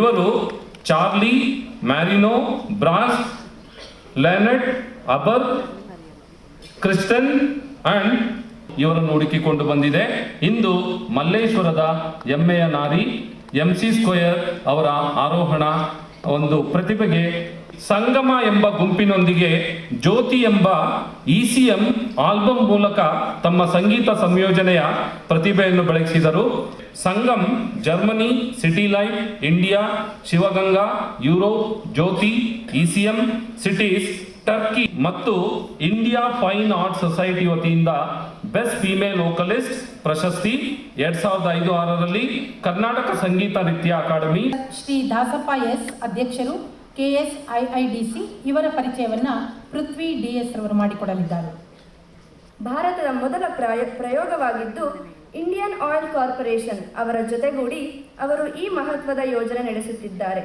ಇವರು Charlie, Marino Bros Lenette Aber, Kristen and ಇವರನ್ನು ಹುಡುಕಿಕೊಂಡು ಬಂದಿದೆ. ಇಂದು ಮಲ್ಲೇಶ್ವರದ ಎಮ್ಮೆಯ ನಾರಿ, ಎಂ ಸಿ ಸ್ಕ್ವಯರ್ ಅವರ ಆರೋಹಣ ಒಂದು ಪ್ರತಿಭೆಗೆ ಸಂಗಮ ಎಂಬ ಗುಂಪಿನೊಂದಿಗೆ ಜ್ಯೋತಿ ಎಂಬ ಇಸಿಎಂ ಆಲ್ಬಮ್ ಮೂಲಕ ತಮ್ಮ ಸಂಗೀತ ಸಂಯೋಜನೆಯ ಪ್ರತಿಭೆಯನ್ನು ಬೆಳೆಸಿದರು Sangam Germany, city life, India, Shivaganga, Europe, Jyothi, ECM, cities, Turkey ಮತ್ತು ಇಂಡಿಯಾ ಫೈನ್ ಆರ್ಟ್ ಸೊಸೈಟಿ ವತಿಯಿಂದ ಬೆಸ್ಟ್ ಫಿಮೇಲ್ ವೋಕಲಿಸ್ಟ್ ಪ್ರಶಸ್ತಿ ಎರಡ್ ಸಾವಿರದ ಐದು ಆರರಲ್ಲಿ ಕರ್ನಾಟಕ ಸಂಗೀತ ನೃತ್ಯ ಅಕಾಡೆಮಿ. ಶ್ರೀ ದಾಸಪ್ಪ ಎಸ್ ಅಧ್ಯಕ್ಷರು K S I I D C ಇವರ ಪರಿಚಯವನ್ನ ಪೃಥ್ವಿ ಡಿ ಎಸ್ ರವರು ಮಾಡಿಕೊಡಲಿದ್ದಾರೆ. ಭಾರತದ ಮೊದಲ ಪ್ರಯ, ಪ್ರಯೋಗವಾಗಿದ್ದು ಇಂಡಿಯನ್ ಆಯಿಲ್ ಕಾರ್ಪೊರೇಷನ್ ಅವರ ಜೊತೆಗೂಡಿ ಅವರು ಈ ಮಹತ್ವದ ಯೋಜನೆ ನಡೆಸುತ್ತಿದ್ದಾರೆ.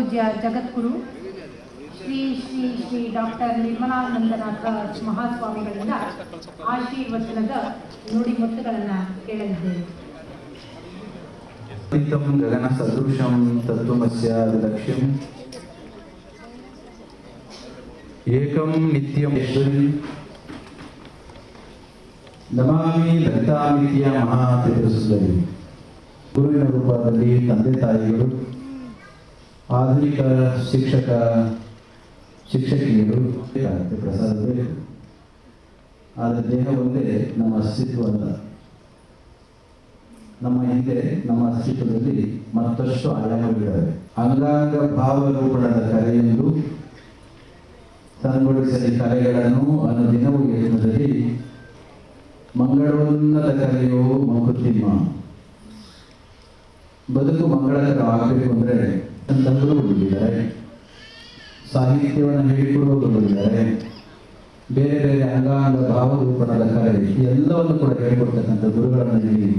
ಪೂಜ್ಯ ಜಗದ್ಗುರು, ಶ್ರೀ ಶ್ರೀ ಶ್ರೀ ಡಾಕ್ಟರ್ ನಿರ್ಮಲಾನಂದನಾಥ ಮಹಾಸ್ವಾಮಿಗಳಿಂದ ಆಶೀರ್ವಚನದ ನುಡಿಮೊತ್ತುಗಳನ್ನು ಕೇಳಲಿದ್ದೇವೆ. ಗಗನ ಸದೃಶಂ ತತ್ವಮಸ್ಯ ಲಕ್ಷ್ಯಂ ಏಕಂ ನಿತ್ಯಂ ನಮಾಮಿ ಮಹಾ ಮಹಾಪಿತೃಸುಂದರಿ ಗುರುವಿನ ರೂಪದಲ್ಲಿ ತಂದೆ ತಾಯಿಗಳು ಆಧುನಿಕ ಶಿಕ್ಷಕ, ಶಿಕ್ಷಕಿಯರು ಬೇಕಾಗುತ್ತೆ ಪ್ರಸಾದ ಬೇಕು ಆದರೆ ದೇಹ ಒಂದೇ ನಮ್ಮ ಅಸ್ತಿತ್ವ ಅಲ್ಲ ನಮ್ಮ ಹಿಂದೆ, ನಮ್ಮ ಅಸ್ತಿತ್ವದಲ್ಲಿ ಮತ್ತಷ್ಟು ಆಯಾಮಗಳಿದ್ದಾವೆ ಅಂಗಾಂಗ ಭಾವರೂಪಣದ ಕಲೆಯೊಂದು ಕರೆಗಳನ್ನು ಕಲೆಗಳನ್ನು ಅನುದಿನವೂ ಯತ್ನದಲ್ಲಿ ಮಂಗಳೋನ್ನತ ಕರೆಯೋ ಮಂಕುತಿಮ್ಮ. ಬದುಕು ಮಂಗಳಕರ ಆಗಬೇಕು ಅಂದರೆ ತಂದವರು ಬಂದಿದ್ದಾರೆ ಸಾಹಿತ್ಯವನ್ನು ಹೇಳಿಕೊಡುವವರು ಬಂದಿದ್ದಾರೆ. ಬೇರೆ ಬೇರೆ ಅಂಗಾಂಗ, ಭಾವರೂಪಣದ ಕಲೆ, ಎಲ್ಲವನ್ನು ಕೂಡ ಹೇಳಿಕೊಡ್ತಕ್ಕಂಥ ಗುರುಗಳನ್ನು ನೀಡಿ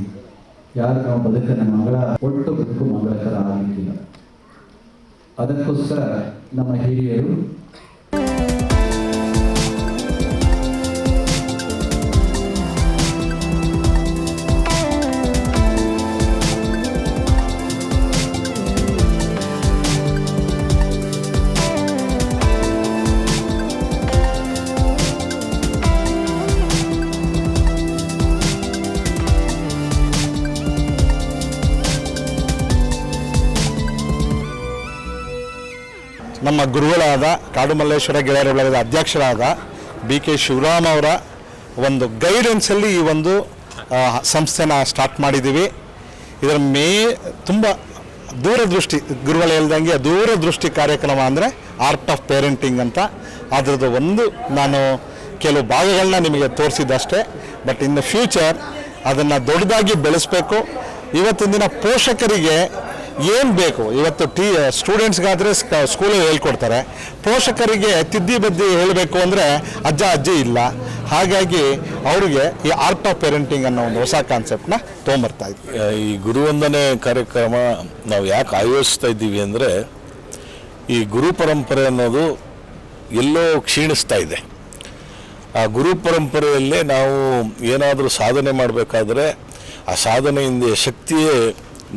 ಯಾರು ನಾವು ಬದುಕನ್ನು ಮಂಗಳ, ಒಟ್ಟು ಬದುಕು ಮಂಗಳಕರ ಆಗಿದ್ದಿಲ್ಲ ಅದಕ್ಕೋಸ್ಕರ ನಮ್ಮ ಹಿರಿಯರು ನಮ್ಮ ಗುರುಗಳಾದ ಕಾಡುಮಲ್ಲೇಶ್ವರ ಗೆಳೆಯರ ಅಧ್ಯಕ್ಷರಾದ ಬಿ ಕೆ ಶಿವರಾಮ್ ಅವರ ಒಂದು ಗೈಡೆನ್ಸಲ್ಲಿ ಈ ಒಂದು ಸಂಸ್ಥೆನ ಸ್ಟಾರ್ಟ್ ಮಾಡಿದ್ದೀವಿ. ಇದರ ಮೇ, ತುಂಬ ದೂರದೃಷ್ಟಿ, ಗುರುಗಳು ಹೇಳ್ದಂಗೆ ದೂರದೃಷ್ಟಿ ಕಾರ್ಯಕ್ರಮ ಅಂದರೆ ಆರ್ಟ್ ಆಫ್ ಪೇರೆಂಟಿಂಗ್ ಅಂತ. ಅದರದ್ದು ಒಂದು ನಾನು ಕೆಲವು ಭಾಗಗಳನ್ನ ನಿಮಗೆ ತೋರಿಸಿದ್ದಷ್ಟೇ. ಬಟ್ ಇನ್ ದ ಫ್ಯೂಚರ್ ಅದನ್ನು ದೊಡ್ಡದಾಗಿ ಬೆಳೆಸಬೇಕು. ಇವತ್ತಿನ ದಿನ ಪೋಷಕರಿಗೆ ಏನು ಬೇಕು? ಇವತ್ತು ಟಿ ಸ್ಟೂಡೆಂಟ್ಸ್ಗಾದರೆ ಸ್ಕೂಲಲ್ಲಿ ಹೇಳ್ಕೊಡ್ತಾರೆ. ಪೋಷಕರಿಗೆ ತಿದ್ದಿ ಬದ್ದಿ ಹೇಳಬೇಕು ಅಂದರೆ ಅಜ್ಜ ಅಜ್ಜಿ ಇಲ್ಲ. ಹಾಗಾಗಿ ಅವರಿಗೆ ಈ ಆರ್ಟ್ ಆಫ್ ಪೇರೆಂಟಿಂಗ್ ಅನ್ನೋ ಒಂದು ಹೊಸ ಕಾನ್ಸೆಪ್ಟ್ನ ತೊಗೊಂಬರ್ತಾ ಇದ್ವಿ. ಈ ಗುರುವಂದನೆ ಕಾರ್ಯಕ್ರಮ ನಾವು ಯಾಕೆ ಆಯೋಜಿಸ್ತಾ ಇದ್ದೀವಿ ಅಂದರೆ, ಈ ಗುರು ಪರಂಪರೆ ಅನ್ನೋದು ಎಲ್ಲೋ ಕ್ಷೀಣಿಸ್ತಾ ಇದೆ. ಆ ಗುರು ಪರಂಪರೆಯಲ್ಲೇ ನಾವು ಏನಾದರೂ ಸಾಧನೆ ಮಾಡಬೇಕಾದ್ರೆ ಆ ಸಾಧನೆಯಿಂದ ಶಕ್ತಿಯೇ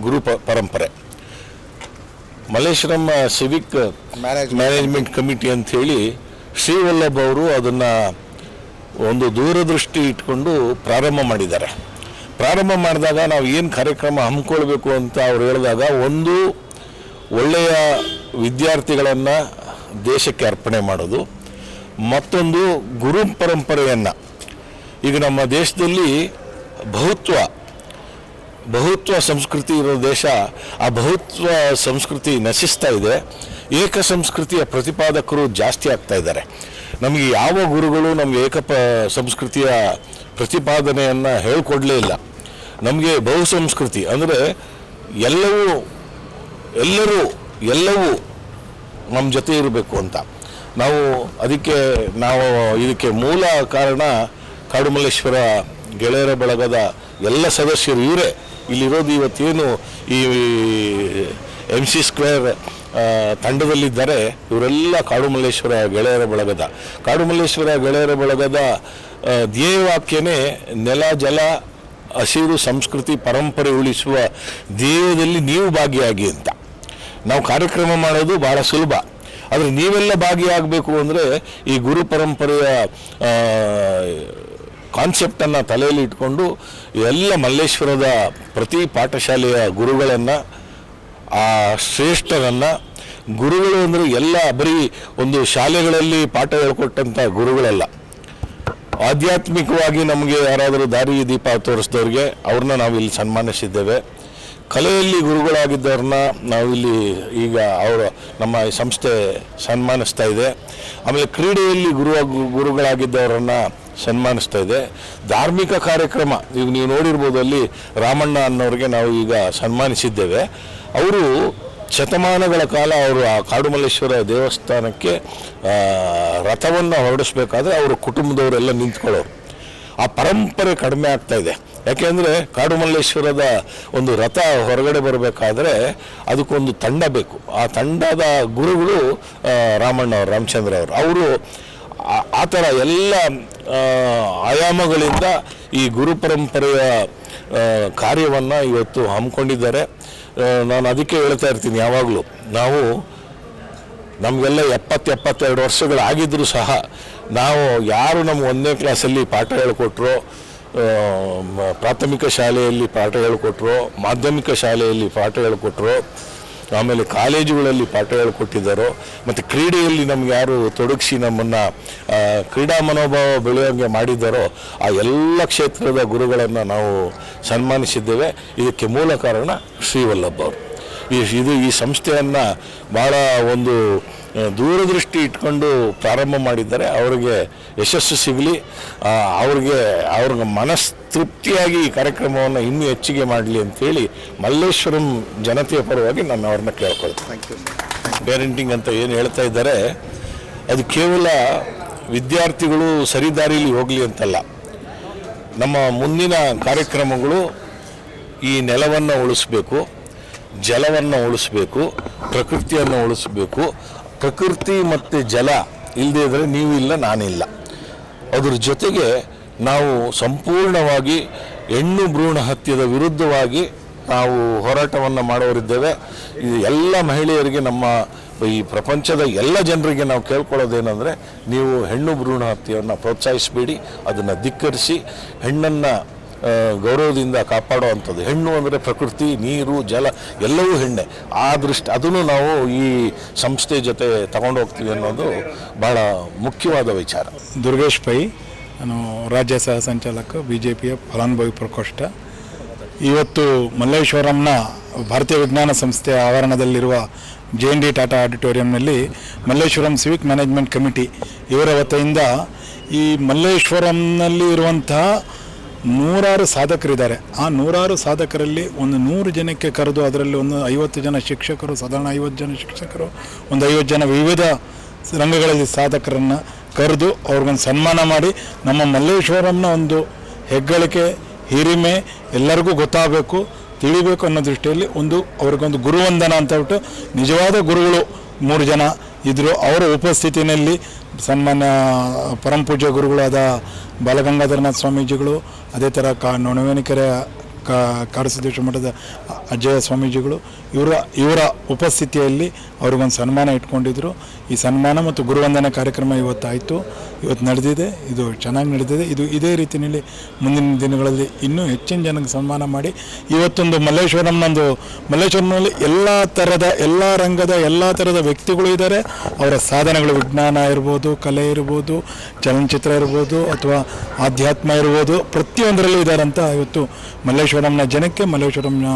ಗುರು ಪರಂಪರೆ. ಮಲ್ಲೇಶ್ವರಂ ಸಿವಿಕ್ ಮ್ಯಾನೇಜ್ಮೆಂಟ್ ಕಮಿಟಿ ಅಂತ ಹೇಳಿ ಶ್ರೀವಲ್ಲಭ್ ಅವರು ಅದನ್ನು ಒಂದು ದೂರದೃಷ್ಟಿ ಇಟ್ಕೊಂಡು ಪ್ರಾರಂಭ ಮಾಡಿದ್ದಾರೆ. ಪ್ರಾರಂಭ ಮಾಡಿದಾಗ ನಾವು ಏನು ಕಾರ್ಯಕ್ರಮ ಹಮ್ಮಿಕೊಳ್ಬೇಕು ಅಂತ ಅವ್ರು ಹೇಳಿದಾಗ ಒಂದು ಒಳ್ಳೆಯ ವಿದ್ಯಾರ್ಥಿಗಳನ್ನು ದೇಶಕ್ಕೆ ಅರ್ಪಣೆ ಮಾಡೋದು ಮತ್ತೊಂದು ಗುರು ಪರಂಪರೆಯನ್ನು. ಈಗ ನಮ್ಮ ದೇಶದಲ್ಲಿ ಬಹುತ್ವ ಬಹುತ್ವ ಸಂಸ್ಕೃತಿ ಇರೋ ದೇಶ, ಆ ಬಹುತ್ವ ಸಂಸ್ಕೃತಿ ನಶಿಸ್ತಾ ಇದೆ. ಏಕ ಸಂಸ್ಕೃತಿಯ ಪ್ರತಿಪಾದಕರು ಜಾಸ್ತಿ ಆಗ್ತಾ ಇದ್ದಾರೆ. ನಮಗೆ ಯಾವ ಗುರುಗಳು ನಮಗೆ ಏಕ ಸಂಸ್ಕೃತಿಯ ಪ್ರತಿಪಾದನೆಯನ್ನು ಹೇಳಿಕೊಡಲೇ ಇಲ್ಲ. ನಮಗೆ ಬಹು ಸಂಸ್ಕೃತಿ ಅಂದರೆ ಎಲ್ಲವೂ, ಎಲ್ಲರೂ, ಎಲ್ಲವೂ ನಮ್ಮ ಜೊತೆ ಇರಬೇಕು ಅಂತ. ನಾವು ಅದಕ್ಕೆ, ನಾವು ಇದಕ್ಕೆ ಮೂಲ ಕಾರಣ ಕಾಡುಮಲ್ಲೇಶ್ವರ ಗೆಳೆಯರ ಬಳಗದ ಎಲ್ಲ ಸದಸ್ಯರು ಇವರೇ. ಇಲ್ಲಿರೋದು ಇವತ್ತೇನು ಈ ಎಂ ಸಿ ಸ್ಕ್ವೇರ್ ತಂಡದಲ್ಲಿದ್ದಾರೆ. ಇವರೆಲ್ಲ ಕಾಡುಮಲ್ಲೇಶ್ವರ ಗೆಳೆಯರ ಬಳಗದ. ಕಾಡುಮಲ್ಲೇಶ್ವರ ಗೆಳೆಯರ ಬಳಗದ ಧ್ಯೇಯವಾಕ್ಯನೇ ನೆಲ, ಜಲ, ಹಸಿರು ಸಂಸ್ಕೃತಿ ಪರಂಪರೆ ಉಳಿಸುವ ಧ್ಯೇಯದಲ್ಲಿ ನೀವು ಭಾಗಿಯಾಗಿ ಅಂತ. ನಾವು ಕಾರ್ಯಕ್ರಮ ಮಾಡೋದು ಭಾಳ ಸುಲಭ. ಆದರೆ ನೀವೆಲ್ಲ ಭಾಗಿಯಾಗಬೇಕು ಅಂದರೆ ಈ ಗುರು ಪರಂಪರೆಯ ಕಾನ್ಸೆಪ್ಟನ್ನು ತಲೆಯಲ್ಲಿ ಇಟ್ಕೊಂಡು ಎಲ್ಲ ಮಲ್ಲೇಶ್ವರದ ಪ್ರತಿ ಪಾಠಶಾಲೆಯ ಗುರುಗಳನ್ನು, ಆ ಶ್ರೇಷ್ಠರನ್ನು, ಗುರುಗಳು ಅಂದರೆ ಎಲ್ಲ ಬರೀ ಒಂದು ಶಾಲೆಗಳಲ್ಲಿ ಪಾಠ ಹೇಳ್ಕೊಟ್ಟಂಥ ಗುರುಗಳಲ್ಲ. ಆಧ್ಯಾತ್ಮಿಕವಾಗಿ ನಮಗೆ ಯಾರಾದರೂ ದಾರಿ ದೀಪ ತೋರಿಸಿದವ್ರಿಗೆ ಅವ್ರನ್ನ ಇಲ್ಲಿ ಸನ್ಮಾನಿಸಿದ್ದೇವೆ. ಕಲೆಯಲ್ಲಿ ಗುರುಗಳಾಗಿದ್ದವ್ರನ್ನ ನಾವಿಲ್ಲಿ ಈಗ ಅವರ ನಮ್ಮ ಸಂಸ್ಥೆ ಸನ್ಮಾನಿಸ್ತಾ ಇದೆ. ಆಮೇಲೆ ಕ್ರೀಡೆಯಲ್ಲಿ ಗುರು ಗುರುಗಳಾಗಿದ್ದವರನ್ನ ಸನ್ಮಾನಿಸ್ತಾ ಇದೆ. ಧಾರ್ಮಿಕ ಕಾರ್ಯಕ್ರಮ ಈಗ ನೀವು ನೋಡಿರ್ಬೋದು ಅಲ್ಲಿ ರಾಮಣ್ಣ ಅನ್ನೋರಿಗೆ ನಾವು ಈಗ ಸನ್ಮಾನಿಸಿದ್ದೇವೆ. ಅವರು ಶತಮಾನಗಳ ಕಾಲ ಅವರು ಆ ಕಾಡುಮಲ್ಲೇಶ್ವರ ದೇವಸ್ಥಾನಕ್ಕೆ ರಥವನ್ನು ಹೊರಡಿಸ್ಬೇಕಾದ್ರೆ ಅವರ ಕುಟುಂಬದವರೆಲ್ಲ ನಿಂತ್ಕೊಳ್ಳೋರು. ಆ ಪರಂಪರೆ ಕಡಿಮೆ ಆಗ್ತಾ ಇದೆ. ಯಾಕೆಂದರೆ ಕಾಡುಮಲ್ಲೇಶ್ವರದ ಒಂದು ರಥ ಹೊರಗಡೆ ಬರಬೇಕಾದ್ರೆ ಅದಕ್ಕೊಂದು ತಂಡ ಬೇಕು. ಆ ತಂಡದ ಗುರುಗಳು ಆ, ರಾಮಣ್ಣ ಅವರು ರಾಮಚಂದ್ರ ಅವರು. ಅವರು ಆ- ಥರ ಎಲ್ಲ ಆಯಾಮಗಳಿಂದ ಈ ಗುರು ಪರಂಪರೆಯ ಕಾರ್ಯವನ್ನು ಇವತ್ತು ಹಮ್ಮಿಕೊಂಡಿದ್ದಾರೆ. ನಾನು ಅದಕ್ಕೆ ಹೇಳ್ತಾ ಇರ್ತೀನಿ, ಯಾವಾಗಲೂ ನಾವು ನಮಗೆಲ್ಲ ಎಪ್ಪತ್ತು ಎಪ್ಪತ್ತೆರಡು ವರ್ಷಗಳಾಗಿದ್ದರೂ ಸಹ ನಾವು ಯಾರು ನಮ್ಮ ಒಂದನೇ ಕ್ಲಾಸಲ್ಲಿ ಪಾಠ ಹೇಳಿಕೊಟ್ರೋ ಪ್ರಾಥಮಿಕ ಶಾಲೆಯಲ್ಲಿ ಪಾಠ ಹೇಳಿಕೊಟ್ರೋ, ಮಾಧ್ಯಮಿಕ ಶಾಲೆಯಲ್ಲಿ ಪಾಠ ಹೇಳಿಕೊಟ್ರೋ ಆಮೇಲೆ ಕಾಲೇಜುಗಳಲ್ಲಿ ಪಾಠ ಹೇಳಿಕೊಟ್ಟಿದ್ದಾರೋ ಮತ್ತು ಕ್ರೀಡೆಯಲ್ಲಿ ನಮ್ಗೆ ಯಾರು ತೊಡಗಿಸಿ ನಮ್ಮನ್ನು ಕ್ರೀಡಾ ಮನೋಭಾವ ಬೆಳೆಯೋಂಗೆ ಮಾಡಿದ್ದಾರೋ, ಆ ಎಲ್ಲ ಕ್ಷೇತ್ರದ ಗುರುಗಳನ್ನು ನಾವು ಸನ್ಮಾನಿಸಿದ್ದೇವೆ. ಇದಕ್ಕೆ ಮೂಲ ಕಾರಣ ಶ್ರೀವಲ್ಲಭ ಅವರು. ಈ, ಇದು ಈ ಸಂಸ್ಥೆಯನ್ನು ಭಾಳ ಒಂದು ದೂರದೃಷ್ಟಿ ಇಟ್ಕೊಂಡು ಪ್ರಾರಂಭ ಮಾಡಿದ್ದಾರೆ. ಅವರಿಗೆ ಯಶಸ್ಸು ಸಿಗಲಿ. ಅವ್ರಿಗೆ ಅವ್ರಿಗೆ ಮನಸ್ತೃಪ್ತಿಯಾಗಿ ಈ ಕಾರ್ಯಕ್ರಮವನ್ನು ಇನ್ನೂ ಹೆಚ್ಚಿಗೆ ಮಾಡಲಿ ಅಂತೇಳಿ ಮಲ್ಲೇಶ್ವರಂ ಜನತೆಯ ಪರವಾಗಿ ನಾನು ಅವ್ರನ್ನ ಕೇಳ್ಕೊಳ್ತೇನೆ. ಥ್ಯಾಂಕ್ ಯು ಪೇರೆಂಟಿಂಗ್ ಅಂತ ಏನು ಹೇಳ್ತಾ ಇದ್ದಾರೆ ಅದು ಕೇವಲ ವಿದ್ಯಾರ್ಥಿಗಳು ಸರಿದಾರಿಯಲ್ಲಿ ಹೋಗಲಿ ಅಂತಲ್ಲ. ನಮ್ಮ ಮುಂದಿನ ಕಾರ್ಯಕ್ರಮಗಳು ಈ ನೆಲವನ್ನು ಉಳಿಸ್ಬೇಕು ಜಲವನ್ನು ಉಳಿಸ್ಬೇಕು ಪ್ರಕೃತಿಯನ್ನು ಉಳಿಸ್ಬೇಕು. ಪ್ರಕೃತಿ ಮತ್ತು ಜಲ ಇಲ್ಲದೇ ಇದ್ದರೆ ನೀವು ಇಲ್ಲ ನಾನಿಲ್ಲ. ಅದ್ರ ಜೊತೆಗೆ ನಾವು ಸಂಪೂರ್ಣವಾಗಿ ಹೆಣ್ಣು ಭ್ರೂಣ ಹತ್ಯದ ವಿರುದ್ಧವಾಗಿ ನಾವು ಹೋರಾಟವನ್ನು ಮಾಡೋರಿದ್ದೇವೆ. ಇದು ಎಲ್ಲ ಮಹಿಳೆಯರಿಗೆ ನಮ್ಮ ಈ ಪ್ರಪಂಚದ ಎಲ್ಲ ಜನರಿಗೆ ನಾವು ಕೇಳ್ಕೊಳ್ಳೋದೇನೆಂದರೆ ನೀವು ಹೆಣ್ಣು ಭ್ರೂಣ ಹತ್ಯೆಯನ್ನು ಪ್ರೋತ್ಸಾಹಿಸಬೇಡಿ, ಅದನ್ನು ಧಿಕ್ಕರಿಸಿ, ಹೆಣ್ಣನ್ನು ಗೌರವದಿಂದ ಕಾಪಾಡುವಂಥದ್ದು ಹೆಣ್ಣು ಅಂದರೆ ಪ್ರಕೃತಿ, ನೀರು, ಜಲ, ಎಲ್ಲವೂ ಹೆಣ್ಣೆ. ಆ ದೃಷ್ಟಿ, ಅದನ್ನು ನಾವು ಈ ಸಂಸ್ಥೆ ಜೊತೆ ತಗೊಂಡು ಹೋಗ್ತೀವಿ ಅನ್ನೋದು ಭಾಳ ಮುಖ್ಯವಾದ ವಿಚಾರ. ದುರ್ಗೇಶ್ ಪೈ ನಾನು ರಾಜ್ಯ ಸಹ ಸಂಚಾಲಕ ಬಿ ಜೆ ಪಿಯ ಫಲಾನುಭವಿ ಪ್ರಕೋಷ್ಠ. ಇವತ್ತು ಮಲ್ಲೇಶ್ವರಂನ ಭಾರತೀಯ ವಿಜ್ಞಾನ ಸಂಸ್ಥೆಯ ಆವರಣದಲ್ಲಿರುವ ಜೆ ಎನ್ ಡಿ ಟಾಟಾ ಆಡಿಟೋರಿಯಂನಲ್ಲಿ ಮಲ್ಲೇಶ್ವರಂ ಸಿವಿಕ್ ಮ್ಯಾನೇಜ್ಮೆಂಟ್ ಕಮಿಟಿ ಇವರ ವತಿಯಿಂದ ಈ ಮಲ್ಲೇಶ್ವರಂನಲ್ಲಿ ಇರುವಂತಹ ನೂರಾರು ಸಾಧಕರಿದ್ದಾರೆ. ಆ ನೂರಾರು ಸಾಧಕರಲ್ಲಿ ಒಂದು ನೂರು ಜನಕ್ಕೆ ಕರೆದು ಅದರಲ್ಲಿ ಒಂದು ಐವತ್ತು ಜನ ಶಿಕ್ಷಕರು, ಸಾಧಾರಣ ಐವತ್ತು ಜನ ಶಿಕ್ಷಕರು, ಒಂದು ಐವತ್ತು ಜನ ವಿವಿಧ ರಂಗಗಳಲ್ಲಿ ಸಾಧಕರನ್ನು ಕರೆದು ಅವ್ರಿಗೊಂದು ಸನ್ಮಾನ ಮಾಡಿ ನಮ್ಮ ಮಲ್ಲೇಶ್ವರಂನ ಒಂದು ಹೆಗ್ಗಳಿಕೆ, ಹಿರಿಮೆ ಎಲ್ಲರಿಗೂ ಗೊತ್ತಾಗಬೇಕು, ತಿಳಿಬೇಕು ಅನ್ನೋ ದೃಷ್ಟಿಯಲ್ಲಿ ಒಂದು ಅವ್ರಿಗೊಂದು ಗುರುವಂದನ ಅಂತ ಹೇಳ್ಬಿಟ್ಟು ನಿಜವಾದ ಗುರುಗಳು ಮೂರು ಜನ ಇದ್ದರು ಅವರ ಉಪಸ್ಥಿತಿಯಲ್ಲಿ ಸನ್ಮಾನ್ಯ ಪರಂಪೂಜ್ಯ ಗುರುಗಳಾದ ಬಾಲಗಂಗಾಧರನಾಥ ಸ್ವಾಮೀಜಿಗಳು, ಅದೇ ಥರ ಕಾ ನೊಣವೇನಿಕೆರೆ ಕಾಡಸಿದ್ದೇಶ್ವರ ಮಠದ ಅಜ್ಜಯ ಸ್ವಾಮೀಜಿಗಳು, ಇವರ ಇವರ ಉಪಸ್ಥಿತಿಯಲ್ಲಿ ಅವ್ರಿಗೊಂದು ಸನ್ಮಾನ ಇಟ್ಕೊಂಡಿದ್ರು. ಈ ಸನ್ಮಾನ ಮತ್ತು ಗುರುವಂದನ ಕಾರ್ಯಕ್ರಮ ಇವತ್ತಾಯಿತು. ಇವತ್ತು ನಡೆದಿದೆ. ಇದು ಚೆನ್ನಾಗಿ ನಡೆದಿದೆ. ಇದು ಇದೇ ರೀತಿಯಲ್ಲಿ ಮುಂದಿನ ದಿನಗಳಲ್ಲಿ ಇನ್ನೂ ಹೆಚ್ಚಿನ ಜನಕ್ಕೆ ಸನ್ಮಾನ ಮಾಡಿ ಇವತ್ತೊಂದು ಮಲ್ಲೇಶ್ವರಂನೊಂದು, ಮಲ್ಲೇಶ್ವರಂನಲ್ಲಿ ಎಲ್ಲ ಥರದ ಎಲ್ಲ ರಂಗದ, ಎಲ್ಲ ಥರದ ವ್ಯಕ್ತಿಗಳು ಇದ್ದಾರೆ. ಅವರ ಸಾಧನೆಗಳು ವಿಜ್ಞಾನ ಇರ್ಬೋದು, ಕಲೆ ಇರ್ಬೋದು, ಚಲನಚಿತ್ರ ಇರ್ಬೋದು ಅಥವಾ ಆಧ್ಯಾತ್ಮ ಇರ್ಬೋದು. ಪ್ರತಿಯೊಂದರಲ್ಲೂ ಇದ್ದಾರೆ ಅಂತ ಇವತ್ತು ಮಲ್ಲೇಶ್ವರಂನ ಜನಕ್ಕೆ ಮಲ್ಲೇಶ್ವರಂನ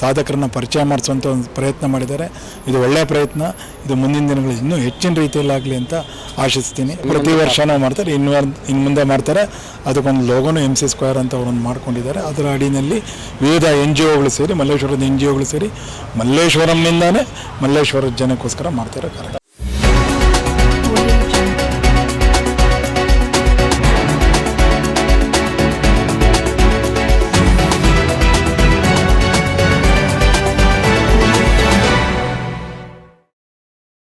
ಸಾಧಕರನ್ನ ಪರಿಚಯ ಮಾಡಿಸುವಂಥ ಒಂದು ಪ್ರಯತ್ನ ಮಾಡಿದ್ದಾರೆ. ಇದು ಒಳ್ಳೆಯ ಪ್ರಯತ್ನ. ಇದು ಮುಂದಿನ ದಿನಗಳಲ್ಲಿ ಇನ್ನೂ ಹೆಚ್ಚಿನ ರೀತಿಯಲ್ಲಾಗಲಿ ಅಂತ ಆಶಿಸ್ತೀನಿ. ಪ್ರತಿ ವರ್ಷನೂ ಮಾಡ್ತಾರೆ, ಇನ್ನು ಇನ್ನು ಮುಂದೆ ಮಾಡ್ತಾರೆ. ಅದಕ್ಕೊಂದು ಲೋಗೋನು ಎಂ ಸಿ ಸ್ಕ್ವೇರ್ ಅಂತ ಅವರೊಂದು ಮಾಡ್ಕೊಂಡಿದ್ದಾರೆ. ಅದರ ಅಡಿನಲ್ಲಿ ವಿವಿಧ ಎನ್ ಜಿ ಒಗಳು ಸೇರಿ ಮಲ್ಲೇಶ್ವರದ ಎನ್ ಜಿ ಒಗಳು ಸೇರಿ ಮಲ್ಲೇಶ್ವರಂನಿಂದಾನೇ ಮಲ್ಲೇಶ್ವರದ ಜನಕ್ಕೋಸ್ಕರ ಮಾಡ್ತಾರೆ ಕಾರ್ಯಕ್ರಮ.